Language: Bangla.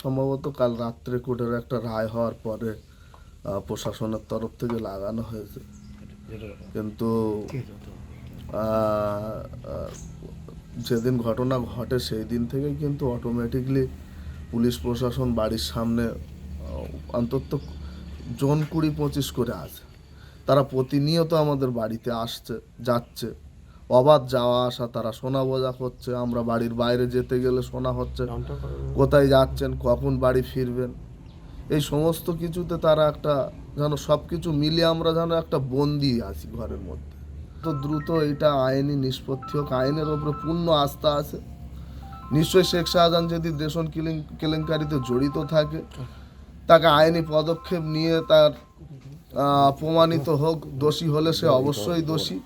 সম্ভবত কাল রাত্রে কোর্টের একটা রায় হওয়ার পরে প্রশাসনের তরফ থেকে লাগানো হয়েছে। কিন্তু যেদিন ঘটনা ঘটে সেই দিন থেকেই কিন্তু অটোমেটিকলি পুলিশ প্রশাসন বাড়ির সামনে অন্তত জন কুড়ি পঁচিশ করে আছে। তারা প্রতিনিয়ত আমাদের বাড়িতে আসছে, যাচ্ছে। অবাধ যাওয়া আসা তারা সোনা বোঝা করছে আমরা বাড়ির বাইরে যেতে গেলে শোনা হচ্ছে। কোথায় যাচ্ছেন কখন বাড়ি ফিরবেন? এই সমস্ত কিছুতে তারা একটা যেন সব কিছু মিলিয়ে আমরা যেন একটা বন্দি আছি ঘরের মধ্যে। তো দ্রুত এটা আইনি নিষ্পত্তি হোক। আইনের ওপরে পূর্ণ আস্থা আছে। নিশ্চয়ই শেখ শাহজাহান যদি রেশন কিলিং কেলেঙ্কারিতে জড়িত থাকে তাকে আইনি পদক্ষেপ নিয়ে তার প্রমাণিত হোক দোষী হলে সে অবশ্যই দোষী।